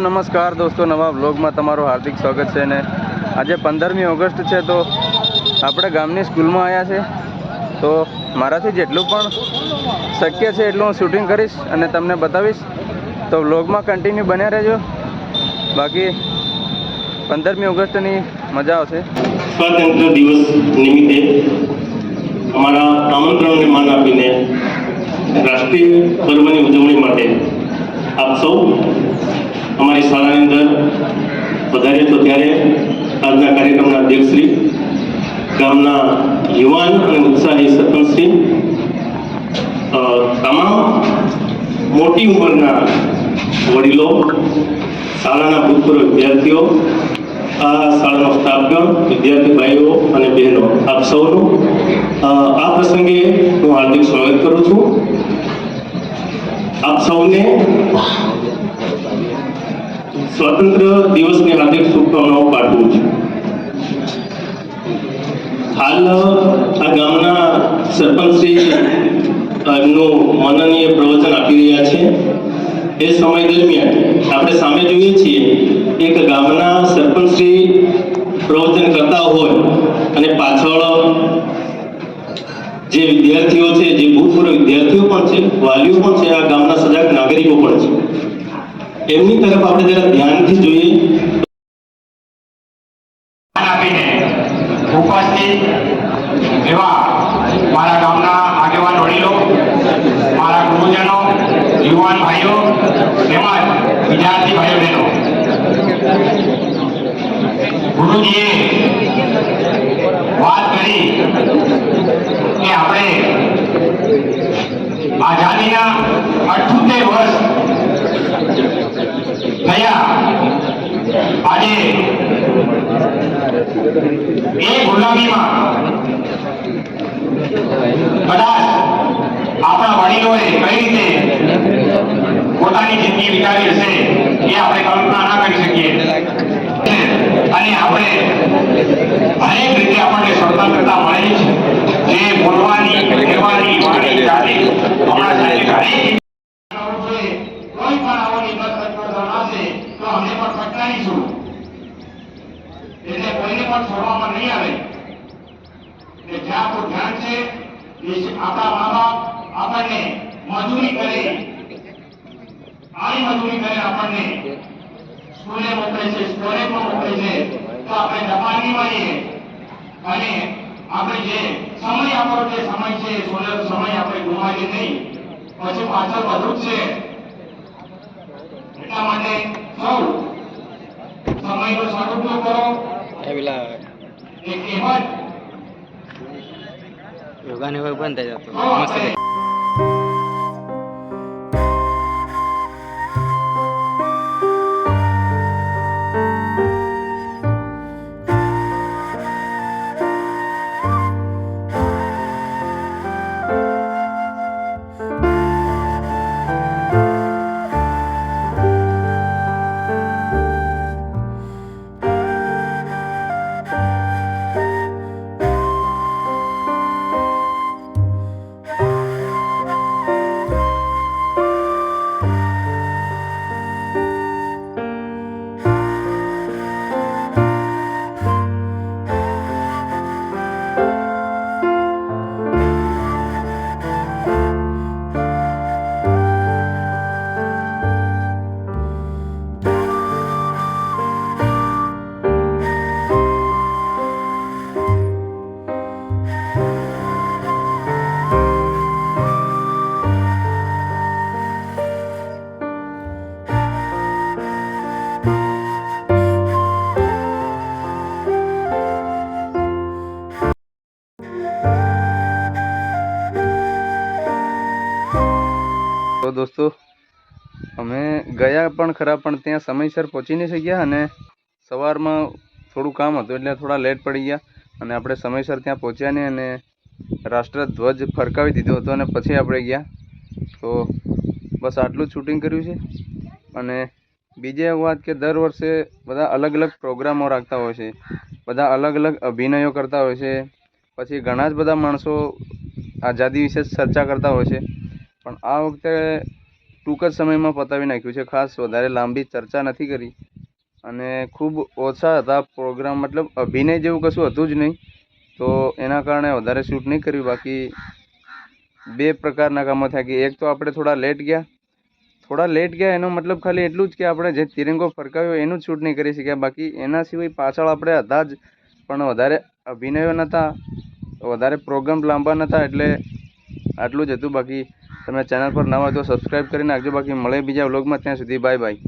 નમસ્કાર દોસ્તો, નવા બ્લોગમાં તમારું હાર્દિક સ્વાગત છે ને આજે પંદરમી ઓગસ્ટ છે તો આપણે ગામની સ્કૂલમાં આવ્યા છે. તો મારાથી જેટલું પણ શક્ય છે એટલું હું શૂટિંગ કરીશ અને તમને બતાવીશ. તો વ્લોગમાં કન્ટિન્યુ બન્યા રહેજો. બાકી પંદરમી ઓગસ્ટની મજા આવશે. સ્વાતંત્ર દિવસ નિમિત્તે અમારા આમંત્રણને માન આપીને રાષ્ટ્રીય પર્વની ઉજવણી માટે આપ સૌ અમારી શાળાની અંદર વધારે તો ત્યારે આજના કાર્યક્રમના અધ્યક્ષશ્રી ગામના યુવાન અને ઉત્સાહી સતુલસિંહ તમામ મોટી ઉંમરના વડીલો શાળાના ભૂતપૂર્વ વિદ્યાર્થીઓ આ શાળાનો સ્ટાફગણ વિદ્યાર્થી ભાઈઓ અને બહેનો આપ સૌનું આ પ્રસંગે હું હાર્દિક સ્વાગત કરું છું. આપ સૌને સ્વતંત્ર દિવસની હાર્દિક શુભકામનાઓ પાઠવું છું. હાલ આ ગામના સરપંચશ્રી એમનું માનનીય પ્રવચન આપી રહ્યા છે. એ સમય દરમિયાન આપણે સામે જોઈએ છીએ એક ગામના સરપંચશ્રી પ્રવચન કરતા હોય અને પાછળ જે વિદ્યાર્થીઓ છે, જે ભૂતપૂર્વ વિદ્યાર્થીઓ પણ છે, વાલીઓ પણ છે, આ ગામના સજાગ નાગરિકો પણ છે. એમની તરફ આપણે જરા ધ્યાનથી જોઈએ આપીને ઉપસ્થિત એવા મારા ગામના આગેવાન વડીલો મારા યુવાન ભાઈઓ, તેમજ વિદ્યાર્થી ભાઈઓ બહેનો. ગુરુજીએ વાત કરી કે આપણે આઝાદીના અઠ્યોતેર વર્ષ થયા. આજે એ ગુલામીમાં કદાચ આપણા વડીલોએ કઈ રીતે પોતાની જિંદગી વિતાવી હશે એ આપણે કલ્પના ના કરી શકીએ. અને આપણે અનેક રીતે આપણને સ્વતંત્રતા મળે છે જે બોલવાની, કહેવાની, વાણી ચાલી હમણાં સાહેબ ઘણી નહીં આવે. જ્યાં તો ધ્યાન છે આપણા મા બાપ આપણને મજૂરી કરે. આવી મજૂરી કરે આપણને. સ્કૂલે મોકલે છે કોલેજમાં મોકલે છે. તો આપણે દબાણ નહીં મારીએ અને આપણે જે સમય આપણો જે સમય છે સોલર સમય આપણે ગુમાવીએ નહીં. પછી પાછળ બધું જ છે. એટલા માટે સૌ સમયનો સદુપયોગ કરો. યોગાને બંધ થઈ જતો. દોસ્તો, અમે ગયા પણ ખરા, પણ ત્યાં સમયસર પહોંચી નહીં શક્યા અને સવારમાં થોડું કામ હતું એટલે થોડા લેટ પડી ગયા અને આપણે સમયસર ત્યાં પહોંચ્યા નહીં અને રાષ્ટ્રધ્વજ ફરકાવી દીધો હતો અને પછી આપણે ગયા. તો બસ આટલું જ શૂટિંગ કર્યું છે અને બીજી વાત કે દર વર્ષે બધા અલગ અલગ પ્રોગ્રામો રાખતા હોય છે, બધા અલગ અલગ અભિનયો કરતા હોય છે, પછી ઘણા જ બધા માણસો આઝાદી વિશે ચર્ચા કરતા હોય છે. પણ આ વખતે ટૂંક જ સમયમાં પતાવી નાખ્યું છે. ખાસ વધારે લાંબી ચર્ચા નથી કરી. અને ખૂબ ઓછા હતા પ્રોગ્રામ, મતલબ અભિનય જેવું કશું હતું જ નહીં. તો એના કારણે વધારે શૂટ નહીં કર્યું. બાકી બે પ્રકારના કામો થયા કે એક તો આપણે થોડા લેટ ગયા. થોડા લેટ ગયા એનો મતલબ ખાલી એટલું જ કે આપણે જે તિરંગો ફરકાવ્યો એનું જ શૂટ નહીં કરી શક્યા. બાકી એના સિવાય પાછળ આપણે હતા જ, પણ વધારે અભિનયો નહોતા. વધારે પ્રોગ્રામ લાંબા નહોતા એટલે આટલું જ હતું. બાકી તમે ચેનલ પર નવા હોય તો સબસ્ક્રાઈબ કરી નાખજો. બાકી મળે બીજા વ્લોગમાં ત્યાં સુધી બાય બાય